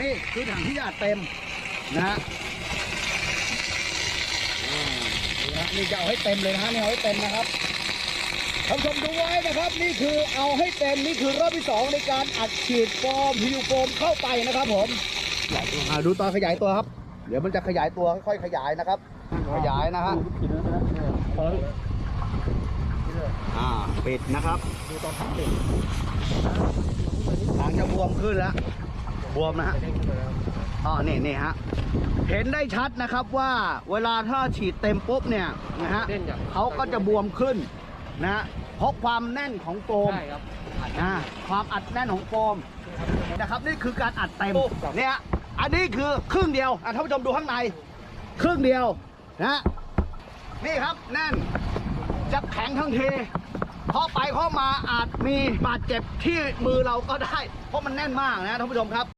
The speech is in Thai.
นี่คือถังที่อัดเต็มนะฮะนี่จะเอาให้เต็มเลยนะฮะนี่เอาให้เต็มนะครับท่านผู้ชมดูไว้นะครับ นี่คือเอาให้เต็มนี่คือรอบที่สองในการอัดฉีดโฟมพิวโฟมเข้าไปนะครับ ผมอ่าดูตอนขยายตัวครับ เดี๋ยวมันจะขยายตัวค่อยๆขยายนะครับ ขยายนะฮะอ่าปิดนะครับดูตอนถังติดหางจะบวมขึ้นแล้ว บวมนะฮะอ๋อนี่นี่ฮะเห็นได้ชัดนะครับว่าเวลาถ้าฉีดเต็มปุ๊บเนี่ยนะฮะเล่นอย่างเขาก็จะบวมขึ้นนะฮะเพราะความแน่นของโฟมใช่ครับนะความอัดแน่นของโฟมนะครับนี่คือการอัดเต็มเนี่ยอันนี้คือครึ่งเดียวอะท่านผู้ชมดูข้างใน ครึ่งเดียวนะนี่ครับแน่นจะแข็งทั้งทีเพราะไปเข้ามาอาจมีบาดเจ็บที่มือเราก็ได้ เพราะมันแน่นมากนะท่านผู้ชมครับ